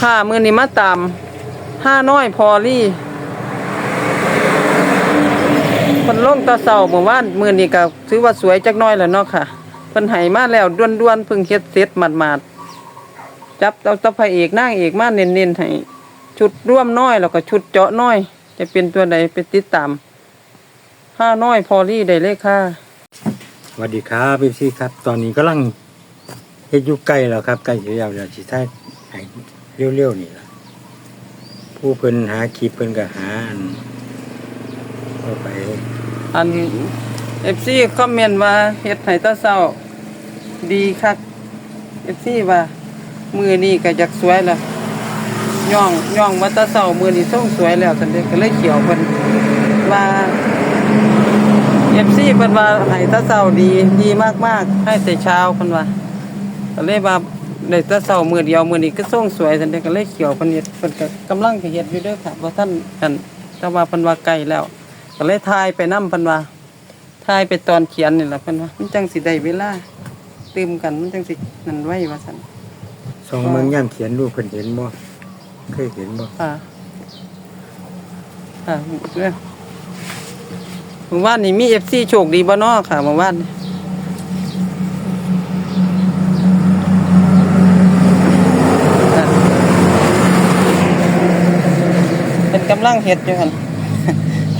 ค่ะ มือนี้มาตามห้าน้อยพอลี่คนล่งตาเสาเมื่อวานมือนี้ก็ถือว่าสวยจักน้อยแล้วเนาะค่ะเพิ่นให้มาแล้วด้วนๆเพิ่งเฮ็ดเสร็จหมาดๆจับเอาตะพระเอกนางเอกมาเน้นๆให้ชุดร่วมน้อยแล้วก็ชุดเจาะน้อย จะเป็นตัวใดไปติดตามห้าน้อยพอลี่ได้เลยค่ะสวัสดีครับพี่ซี่ครับ ตอนนี้กำลังเฮ็ดอยู่ใกล้แล้วครับใกล้จะแล้วเดี๋ยวสิท้าย เร็วๆนี่ล่ะผู้เพิ่นหาคลิปเพิ่นก็หาอันเอาไปอันเอฟซีคอมเมนต์ว่าเฮ็ดให้ตาเศร้าดีคักเอฟซีว่ามือนี้ก็จักสวยแล้วย่องย่องว่าตาเศร้ามือนี้ส่งสวยแล้วสันเดก็เลยเขียวเพิ่นว่าเอฟซีเพิ่นว่าให้ตาเศร้าดีดีมากๆให้แต่เช้าเพิ่นว่าก็เลยว่า ได้ตาเศร้ามือเดียวมือนี้ก็ส่งสวยสันเดก็เลยเขียวเพิ่นเฮ็ดเพิ่นก็กำลังจะเฮ็ดอยู่เด้อค่ะบ่ท่านกันแต่ว่าเพิ่นว่าไกลแล้ว ก็เลยทายไปนํเพิ่นว่าทายไปตอนเขียนนี่แหละเพิ่นว่ามันจังสิได้เวลาตื่มกันมันจังสินั่นไว้ว่าซั่นส่องเมืองย่ำเขียนรูปเพิ่นเห็นบ่เคยเห็นบ่ค่ะค่ะเรื่องเมื่อวานนี้มี FC โชคดีบ่น้อค่ะเมื่อวานนี้ค่ะเป็นกำลั งเฮ็ดอยู่หั่น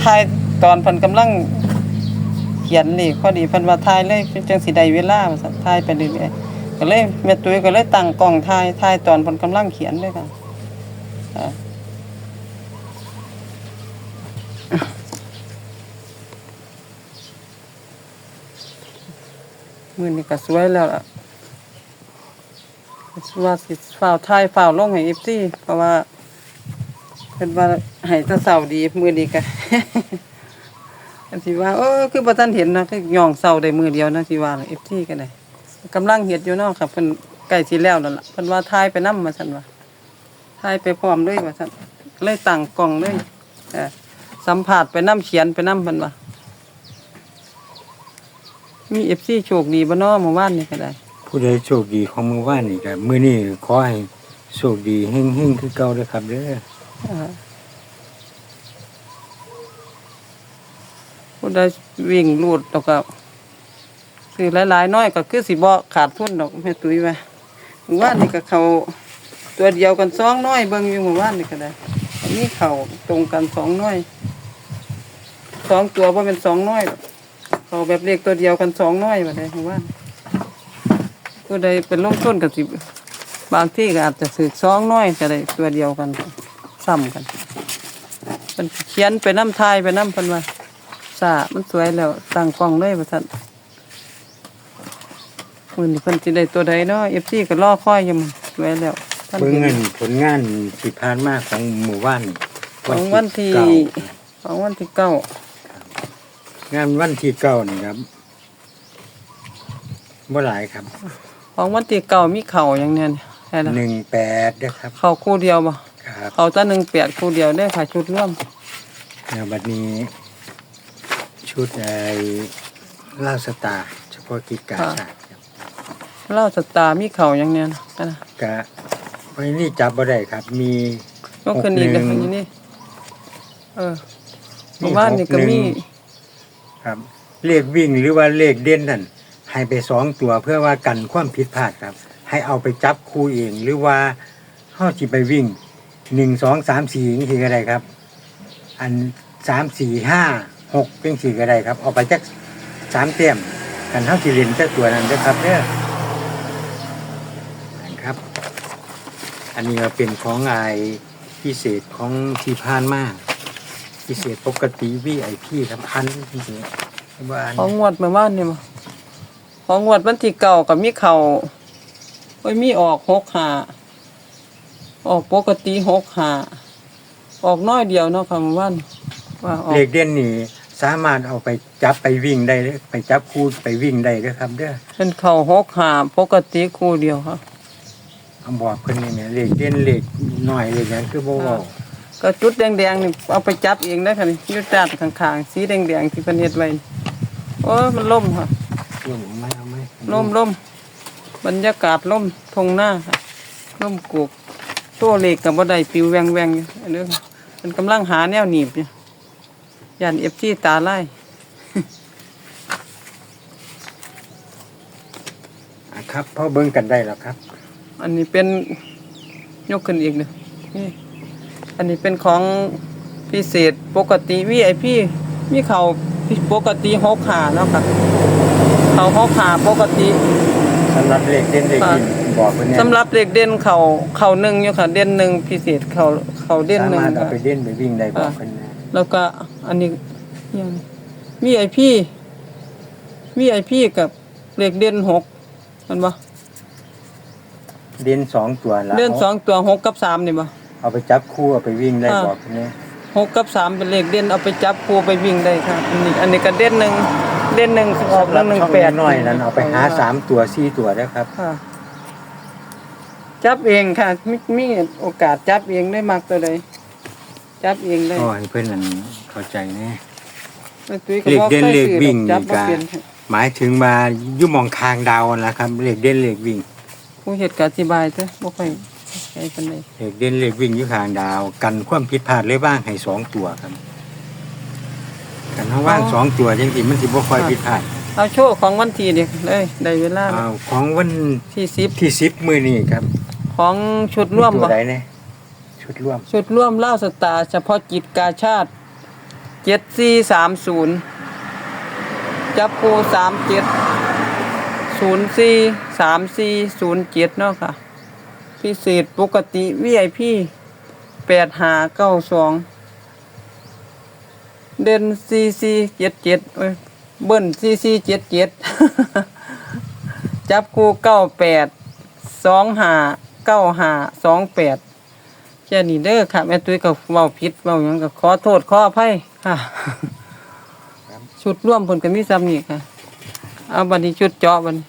ทายตอนเพิ่นกำลังเขียนนี่พอดีเพิ่นว่าทายเลยจังสิได้เวลาว่าซั่นทายไปเรื่อยๆก็เลยแม่ตุ้ยก็เลยตั้งกล้องทายทายตอนเพิ่นกำลังเขียนเลยค่ะมือนี้ก็สวยแล้วล่ะว่าสิฝ่าวทยฝ่าวลงให้ FC เพราะว่า เพิ่นว่าห้แตะเช้าดีมือนี้ก็อันที่ว่าเออคือบ่ทันเห็นนะคือย่องเศร้าได้มือเดียวนะที่ว่าเอฟทีก็ได้กำลังเฮ็ดอยู่เนาะค่ะเพิ่นใกล้สิแล้วนั่นล่ะเพิ่นว่าถ่ายไปนำว่าซั่นว่าถ่ายไปพร้อมเลยว่าซั่นเลยตั้งกล้องเลยเออสัมภาษณ์ไปนำเขียนไปนำเพิ่นว่ามีเอฟซีโชคดีบ่นาะเมื่อวานนี่ก็ได้ ผู้ใดโชคดีของมื้อวานนี่ก็มื้อนี้ขอให้โชคดีเฮงๆคือเก่าเด้อครับเด้อ ผู้ใดวิ่งลูดแล้วก็ซื้อหลายๆน้อยก็คือสิบ่ขาดทุนดอกแม่ตุ้ยว่าเมื่อวานนี่ก็เขาตัวเดียวกันสองน้อยเบิ่งอยู่เมื่อวานนี่ก็ได้อันนี้เขาตรงกันสองน้อยสองตัวบ่เป็นสองน้อยเขาแบบเลขตัวเดียวกันสองน้อยว่าได้เมื่อวานผู้ใดเป็นลงทุนก็สิบางที่ก็อาจจะซื้อสองน้อยก็ได้ตัวเดียวกัน ซ้ำกันมันเขียนไปน้ำทายไปน้ำเพันว่าสามันสวยแล้วตั้งกล้องเลยว่าท่านมือนี้เพิ่นสิได้ตัวใดเนาะเอฟซีก็รอคอยอยู่มันสวยแล้วท่านเบิ่งเห็นเงินผลงานที่ผ่านมาของหมู่บ้านนี่ของวันที่เก้าของวันที่เก้างานวันที่เก้านี่ครับบ่หลายครับของวันที่เก้ามีเข่าอย่างเนี้ยนี่ใช่ละหนึ่งแปดนะครับ เข่าคู่เดียวบ่ ครับเข่าตั้หนึ่งแปดคู่เดียวได้อค่ะชุดร่วมแล้วบัดนี้ ชุดไอ้ลาวสตาร์เฉพาะกิจการชาติครับเล่าสตาร์มีเข่าอย่างเนี้ยนะนะกะไว้นี่จับบ่ได้ครับ มียกขึ้นอีกเลยอย่างนี้เออเมื่อวานนี่ก็มีครับ เลขวิ่งหรือว่าเลขเด่นนั่นให้ไปสองตัวเพื่อว่ากันความผิดพลาดครับ ให้เอาไปจับคู่เองหรือว่าเฮาสิไปวิ่ง หนึ่งสองสามสี่จังซี่ก็ได้ครับ อันสามสี่ห้าหกจังสี่ก็ได้ครับเอาไปจักสามเต็มกันเท่าสิเรียนจักตัวนั้นเด้อครับเด้อนะครับ อันนี้ก็เป็นของไอพิเศษของที่ผ่านมาพิเศษปกติวีไอพีครับพันพิเศษว่าอันของงวดเมื่อวานนี่มาของงวดวันที่เก่ากับมีเขาโอ้ยมีออกหกหา ออกปกติหกหาออกน้อยเดียวเนาะค่ะเมื่อวานว่าออกเลขเด่นนี่สามารถเอาไปจับไปวิ่งได้เด้อไปจับคู่ไปวิ่งได้เด้อครับเด้อเป็นเข่าหกหาปกติคู่เดียวค่ะ เอาบอกเพิ่นนี่แหม่เลขเด่นเลขน้อยเลขหยังคือบ่เว้าก็จุดแดงๆนี่เอาไปจับเองได้ค่ะนี่อยุดจานข้างๆสีแดงๆที่เป็นเฮ็ดไว้นี่โอ้ยมันล่มค่ะร่วมเอาไหมเอาไหมล่มล่มบรรยากาศล่มทงหน้าค่ะล่มกูก โซ่เหล็กกับบ่ได้ปิวแวงแวงๆอยู่อันนี้มันกำลังหาแนวหนีบอยู่ยันเอฟซีตาไล่อะครับพอเบิ่งกันได้แล้วครับ อันนี้เป็นยกขึ้นอีกเนยนี่อันนี้เป็นของพิเศษปกติวีไอพีมีเขาปกติหกขาแล้วค่ะเขาหกขาปกติสำหรับเลขเด่นเลขวิ่ง บอกเพิ่นเนี่ยสำหรับเด็กเด่นเขาเขาหนึ่งอยู่ค่ะ เด่นหนึ่งพิเศษเขาเขาเด่นสาหนึ่งมารถเอาค่ะ ไปเด่นไปวิ่งได้บอกเพิ่นนะแล้วก็อันนี้ยังวีไอพีวีไอพีกับเด็กเด่นหกมันบ่เด่นสองตัวแล้วเด่นสองตัวหกกับสามนี่บ่เอาไปจับคู่เอาไปวิ่งได้อ่าบอกเพิ่นเนี่ยหกกับสามเป็นเลขเด่นเอาไปจับคู่ไปวิ่งได้ค่ะอันนี้อันนี้ก็เด่นหนึ่งเด่นหนึ่งออกแล้วหนึ่งช่องแปดน้อยนั้นเอาไปหาสามตัวสี่ตัวได้ครับ ค่ะ จับเองค่ะมีมีโอกาสจับเองได้มากตัวใดจับเองได้โอ้ยเพื่อนนั่นเข้าใจแน่แม่ตุ้ยก็เลขบ่เด่นคยเลขซื้อวิ่งดอกจับนี่บ่ก็เป็นหมายถึงว่าอยุ่หมองคางดาวนะครับเลขเด่นเลขวิ่ง ผู้เฮ็ดก็อธิบายเด้อบ่ค่อยใช่ปานใดเลขเด่นเลขวิ่งอยู่คางดาว กันความผิดพลาดเลยบ้างให้สองตัวครับกันเขาว่างสองตัวจังสิมันสิบ่ค่อยผิดพลาดเอาโชว์ของวันที่เด็กเลยได้เวลาแล้วเอาของวันที่10ที่สิบมือนี้ครับ ของชุดร่วมตับ่วใดเนี่ยชุดร่วม ชุดร่วมเล่าสตาร์เฉพาะกิจกาชาติเจ็ดสี่สามศูนย์จับปูสามเจ็ดศูนย์สี่สามสี่ศูนย์เจ็ดเนาะค่ะ พิเศษปกติวีไอพีแปดหาเก้าสองเด่นซีซีเจ็ดเจ็ดเบิ้ลซีซีเจ็ดเจ็ดจับกูเก้าแปดสองหา เก้าหาสองแปดแค่นี้เด้อค่ะ แม่ตุ้ยก็เว้าผิดเว้าหยังก็ขอโทษขออภัยค่ะ ชุดร่วมเพิ่นก็มีซ้ำนี่ค่ะ เอาบัดนี้ชุดเจาะบัดนี้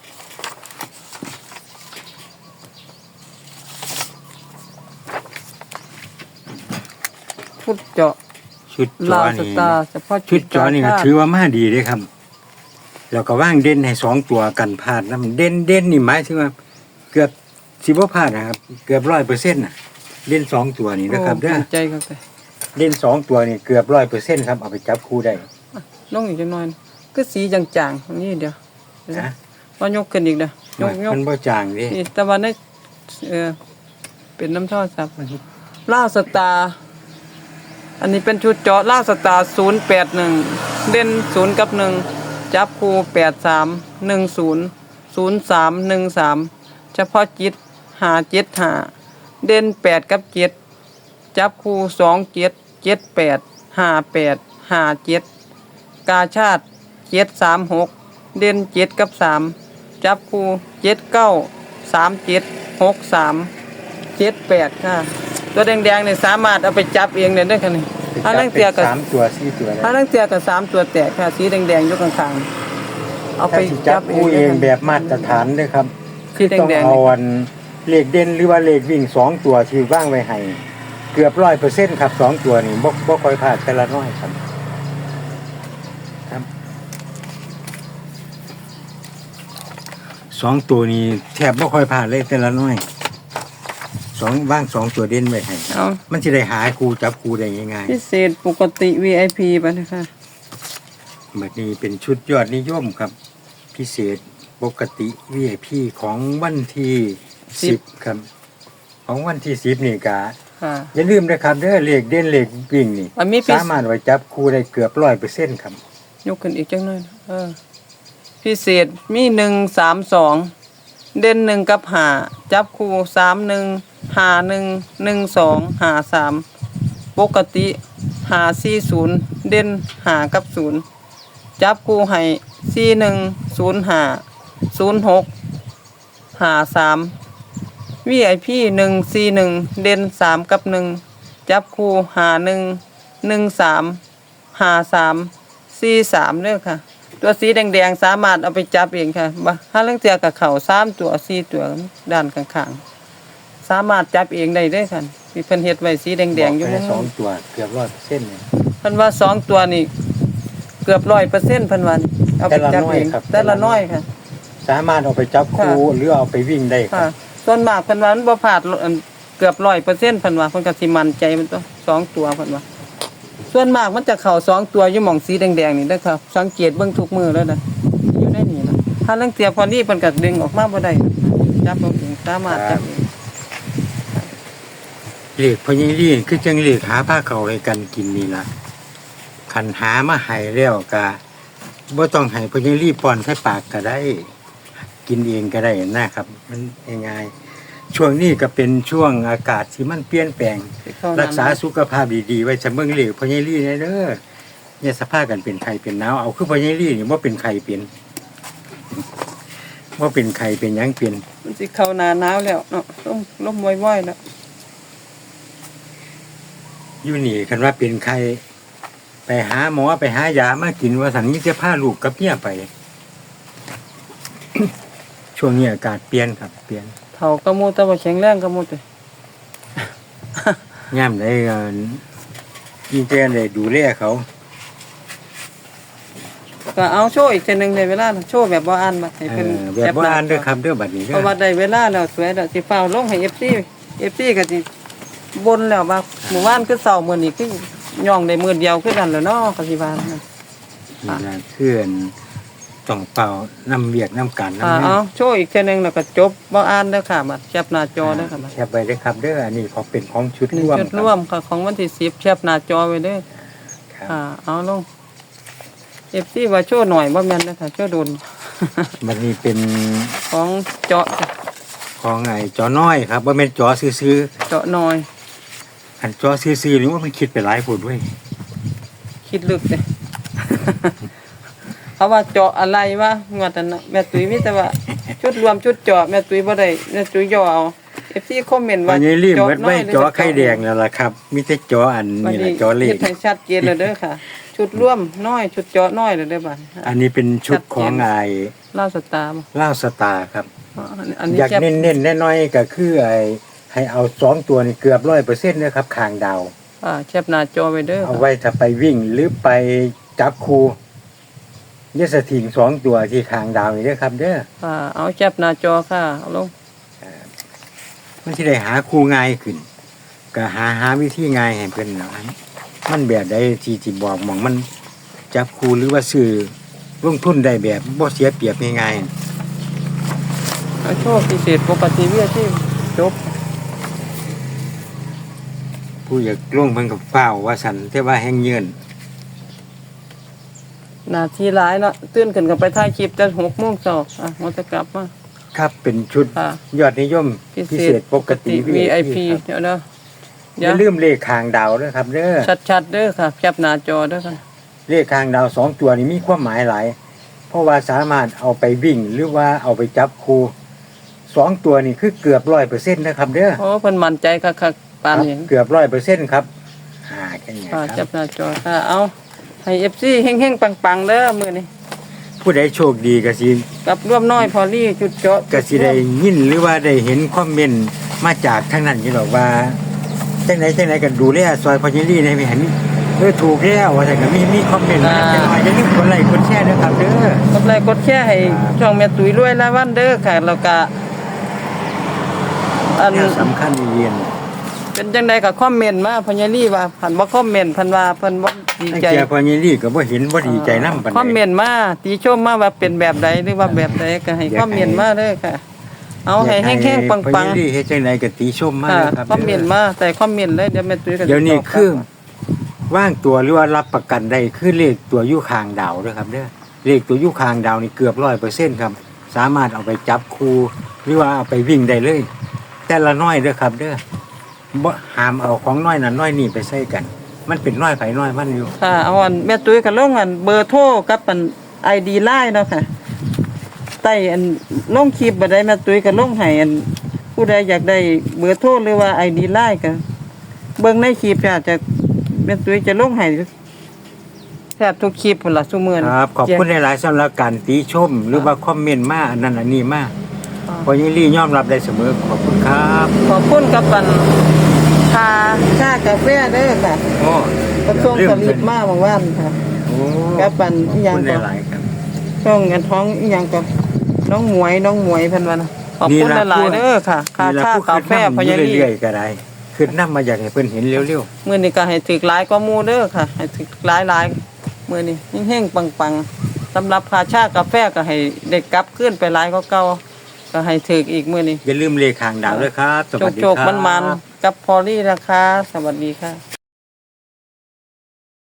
ชุดเจาะชุดจอลาวสนี่ตาร์เฉพาะชุดจอนี่ก็ถือว่ามาดีเลยครับ แล้วก็ว่างเด่นให้สองตัวกันพลาดนะเด่นเด่นนี่หมายถึงว่า เกือบ สิบ่พลาดนะครับ เกือบร้อยเปอร์เซ็นต์น่ะเด่นสองตัวนี่นะครับโอ้เด้อภูมิใจครับแต่เด่นสองตัวนี่เกือบร้อยเปอร์เซ็นต์ครับเอาไปจับคู่ได้ลงอีกจังหน่อยก็สีจางๆนี่เดียวนะว่ายกขึ้นอีกเด้อยกยกมันบ่จางเดินี่แต่ว่าในเออเป็นน้ำทอดครับล่าสตาร์อันนี้เป็นชุดเจาะล่าสตาร์ศูนย์แปดหนึ่งเด่นศูนย์กับหนึ่งจับคูแปดสามหนึ่งศูนย์ศูนย์สามหนึ่งสามเฉพาะจิต หาเจ็ดหาเด่นแปดกับเจ็ดจับคูสองเจ็ดเจ็ดแปดห้าแปดห้าเจ็ดกาชาติเจ็ดสามหกเด่นเจ็ดกับสามจับคูเจ็ดเก้าสามเจ็ดหกสามเจ็ดแปดค่ะ ตัวแดงๆเนี่ยสามารถเอาไปจับเองเลยได้ค่ะนี่ถ้าลังเตียกับสามตัวสี่ตัวเลยถ้าลังเตียกับสามตัวแตกค่ะสีแดงๆอยกข้างๆเอาไปถ้าสิจัจับบคู่เอเองงแบบมาตรฐานเลยครับสีคือต้องแดงเอาอัน เลขเด่นหรือว่าเลขวิ่งสองตัวที่ว่างไว้ให้เกือบร้อยเปอร์เซ็นต์ครับสองตัวนี่บ่บ่ค่อยพลาดแต่ละน้อยครับครับสองตัวนี้แทบบ่ค่อยพลาดเลยแต่ละน้อยสองว่างสองตัวเด่นไว้ให้ๆเอามันจะได้หาครูจับครูได้ง่ายพิเศษปกติ VIP ไปนะคะๆแบบนี้เป็นชุดยอดนิยมครับ พิเศษปกติ VIP ของวันที่ สิบครับ ของวันที่สิบนี่กะค่ะ อย่าลืมนะครับเด้อเลขเด่นเลขวิ่งนี่อันมีพิสามารถไว้จับครูได้เกือบร้อยเปอร์เซ็นต์ครับยกขึ้นอีกจังหน่อยนะเออ พิเศษมีหนึ่งสามสองเด่นหนึ่งกับหาจับคู่สามหนึ่งหาหนึ่งหนึ่งสองหาสามปกติหาสี่ศูนย์เด่นหากับศูนย์จับคู่ให้สี่หนึ่งศูนย์หาศูนย์หกหาสาม วีไอพีหนึ่งสี่หนึ่งเด่นสามกับหนึ่งจับคู่หาหนึ่งหนึ่งสามหาสามสี่สามเด้อค่ะ ตัวสีแดงๆสามารถเอาไปจับเองค่ะบ่ถ้าเรื่องเตียกับเข่าสามตัวสี่ตัวด้านข้างๆสามารถจับเองได้เด้อค่ะมีเพิ่นเฮ็ดไว้สีแดงๆอยู่บกมุไปมสองตัวเกือบร้อยเปอร์เซ็นต์เนี่ย เพิ่นว่าสองตัวนี่เกือบร้อยเปอร์เซ็นต์เพิ่นว่านี่เอาไปจับเองแต่แต่ละละน้น้ออยยครัค่ะบสามารถเอาไปจับครูค่ะ หรือเอาไปวิ่งได้คค่ะ รับ ส่วนมากเพิ่นว่ามันบ่พลาดอันเกือบร้อยเปอร์เซ็นต์เพิ่นว่าเพิ่นก็สิมั่นใจมันตัวสองตัวเพิ่นว่า ส่วนมากมันจะเข้าสองตัวอยู่หม่องสีแดงๆนี่เด้อครับ สังเกตเบิ่งทุกมือแล้วนะอยู่ในนี่นะถ้าลังเตียพอนี้เพิ่นก็ดึงออกมาบ่ได้จับเอาเองสามารถจับเองเลขพญาลี่คือจังเลขหาผ้าเขาวให้กันกินนี่ล่ะคันหามาให้แล้วก็บ่ต้องให้พญาลี่ป้อนใส่ปากก็ได้ กินเองก็ได้นะครับ มันง่ายๆช่วงนี้ก็เป็นช่วงอากาศที่มันเปลี่ยนแปลงสิเข้รักษาน้ำสุขภาพดีๆ ไว้จะเบิ่งเลขพญาลีเด้ออย่าสภาพกันเป็นไข้เป็นหนาวเอาคือพญาลีนี่บ่เป็นไข้เป็นบ่เป็นไข้เป็นหยังเป็นมันสิเข้าหน้าหนาวแล้วเนาะลมลมว่อยๆแล้วอยู่นี่คันว่าเป็นไข้ไปหาหมอไปหายามากินว่าสันนี้จะพาลูกกับเมียไป ช่วงนี้อากาศเปลี่ยนครับเปลี่ยนเฒ่าก็หมู่แต่ว่าแข็งแรงก็หมู่ติย่ำได้ก็ยิ่งแกได้ดูแลเขาก็เอาโชว์อีกเทื่อหนึงในเวลาน่ะโชว์แบบบ่อ่านบัดให้เอเพิ่นอแบบว่าอ่านเด้อครับเด้อบัดนี้เพเด้อราะว่าได้เวลาแล้วสวยแล้วสิฟ้าวลงให้ FC FC ก็สิบนแล้วว่าหมู่บ้านคือเช้ามื้อนี้คือย่องได้มื้อเดียวคือกันแล้วเนาะก็สิว่านะ นี่นะเพื่อน ต้องเป่าน้ำเวียกน้ำกันอ่าน้ำเอาโชว์อีกเทื่อหนึงแล้วก็จบบ่อ่านเด้อค่ะบัดแคปหน้าจอเด้อค่ะบัดแคบไปเด้อครับเด้ออันนี้ของเป็นของชุดนี่ร่วมจุดร่วมค่ะของวันที่10แคปหน้าจอไว้เด้อครับอ่าเอาลง FC ว่าโชว์หน่อยบ่แม่นเด้อค่ะโชว์โดนมันนี่เป็นของเจาะจ้ะของไอ้จอน้อยครับว่าเป็นจอซื้อเจาะหน่อย ๆอันจอซื้อๆนี่ว่ามันคิดไปหลายผลด้วยคิดลึกเลย เพราะว่าเจาะอะไรวะงวดนั้นน่ะแม่ตุ้ยมีแต่ว่าชุดรวมชุดเจาะแม่ตุ้ยบ่ได้แม่ตุ้ยย่อเอาเอฟซีคอมเมนต์วัว่านนี้รีบเบิดไว้หรืจอไข่แดงแล้วล่ะครับมีแต่จออันวันนี้แหละนี้จอเล็คิกดให้ชัดเจนแล้วเด้อค่ะ ชุดร่วมน้อยชุดเจาะน้อยเลยเด้อบัดอันนี้เป็นชุดของไอ้ล่าสตาร์บ่ล่าวสตาร์ครับอ๋ออันนี้อยากแคปเน้นๆน้อยๆก็คือไอ้ให้เอาสองตัวนี่เกือบร้อยเปอร์เซ็นต์นะครับคางดาว อ่าแคปหน้าจอไว้เด้อเอาค่ะ ไว้ถ้าไปวิ่งหรือไปจับคูเยสถิงสองตัวที่คางดาวนี่เด้อครับ เด้ออ่าเอาแคปหน้าจอค่ะ เอาลง มันที่ได้หาคูง่ายขึ้น ก็หาหาวิธีง่ายให้เพิ่นแล้วอันมันแบบใดที่ที่บอกหมองมันจับคูหรือว่าซื้อลงทุนได้แบบบ่เสียเปรียบง่ายเอาโชว์พิเศษปกติเวียที่จบๆผู้อยากลงเพิ่นก็เฝ้าวว่าสันแต่ว่าแห้งเยิน หน้าที่หลายเนาะตื่นขึ้นก็ไปถ่ายคลิปแต่6:00นเช้าอะมันจะกลับมา ครับเป็นชุดค่ะ ยอดนิยมพิพิเศเศษษปกติ VIP ครับเดี๋ยวเด้ออเดี๋ยวย่าลืมเลขคางดาวด้วยครับเด้อชัดๆเด้อค่ะแคปหน้าจอเด้อค่ะ เลขคางดาวสองตัวนี้มีความหมายหลาย เพราะว่าสามารถเอาไปวิ่งหรือว่าเอาไปจับครูสองตัวนี่คือเกือบร้อยเปอร์เซ็นต์นะครับเด้อโอ้เพิ่นมั่นใจคักๆปานนี้เกือบร้อยเปอร์เซ็นต์ครับอ่าแค่นี้ค่ะคแครับปหน้าจอค่ะเอา ให้ FC เฮงๆ ปังๆเด้อมื้อนี้ผู้ใดโชคดีก็สิกับร่วมน้อยพอลี่จุดเจาะก็สิได้ยินหรือว่าได้เห็นคอมเมนต์มาจากทางนั้นอยู่หรอกว่าจังไหนจังไหนก็ดูแลซอยพอจิลี่ได้ไหมเห็นเออถูกแล้วว่าแต่ก็มีมีคอมเมนต์มาจังหน่อยอย่าลืมกดไลค์กดแชร์ด้วยครับเด้อกดไลค์กดแชร์ให้ช่องแม่ตุ้ยรวยละวันเด้อค่ะแล้วก็อันเนี่ยสำคัญเรียน เป็นจังไดก็คอมเมนต์มาพญาลี่ว่าเพันบ่คอมเมนต์เพันว่าเพิ่นบ่ดีไอ้ใจแกพอจิลี่ก็บ่เห็นบ่ดีใจนำปานใด คอมเมนต์มาตีชมมาว่าเป็นแบบใดหรือว่าแบบใดก็ให้อยากให้ คอมเมนต์มาเด้อค่ะ เอาให้แห้งๆปังพอจิลี่เฮ็ดจังไดก็ติชมๆมาค่ะเลยครับคอมเมนต์มาแต่คอมเมนต์เลยเดี๋ยวแม่ตุ้ยก็จะเดี๋ยวนี้ตบกลับคือว่างตัวหรือว่ารับประกันได้คือเลขตัวอยู่ข้างดาวเด้อครับเด้อเลขตัวอยู่ข้างดาวนี่เกือบ100%ครับ สามารถเอาไปจับคูหรือว่าเอาไปวิ่งได้เลย แต่ละน้อยเด้อครับเด้อ บ่ห้ามเอาของน้อยนั้นน้อยนี่ไปใส่กัน มันเป็นน้อยไผน้อยมันอยู่ ค่ะเอาอันแม่ตุ้ยก็ลงอันเบอร์โทรกับอัน ID ไลน์เนาะค่ะใต้อันลงคลิปบ่ได้แม่ตุ้ยก็ลงให้อัน ผู้ใดอยากได้เบอร์โทรหรือว่า ID ไลน์ก็เบิ่งในคลิปจ้ะจะแม่ตุ้ยจะลงให้แทบทุกคลิปพุ่นล่ะซุมื้อนี้ ครับ ขอบคุณหลายๆสำหรับการติชม หรือว่าคอมเมนต์มาอันนั้นอันนี้มา พอยิ่งรี่ยอมรับได้เสมอขอบคุณครับขอบคุณกับปันชาชากาแฟเด้อค่ะโอ้กระทรวงผลิดมากบางวันค่ะโอ้กับปันอีหยางก็หลช่องเงินท้องอีหยางก็น้องหวยน้องหวยพันวันขอบคุณหลายๆเด้อค่ะคาชากาแฟพยาลี่ก็ได้ขึ้นนำมาอยากให้เพิ่นเห็นเร็วๆมื่อนี้ก็ให้ถึกหลายกว่ามู่เด้อค่ะ ให้ถึกหลายเมื่อนี้แห้งๆปังๆสำหรับคาชากาแฟก็ให้ได้กลับขึ้นไปหลายกว่าเก่า ก็ให้ถืออีกเมื่อนี้อย่าลืมเลขหางดาวด้วยครับสวัสดีครับ โจกๆมันกับพอลี่นะคะ สวัสดีครับ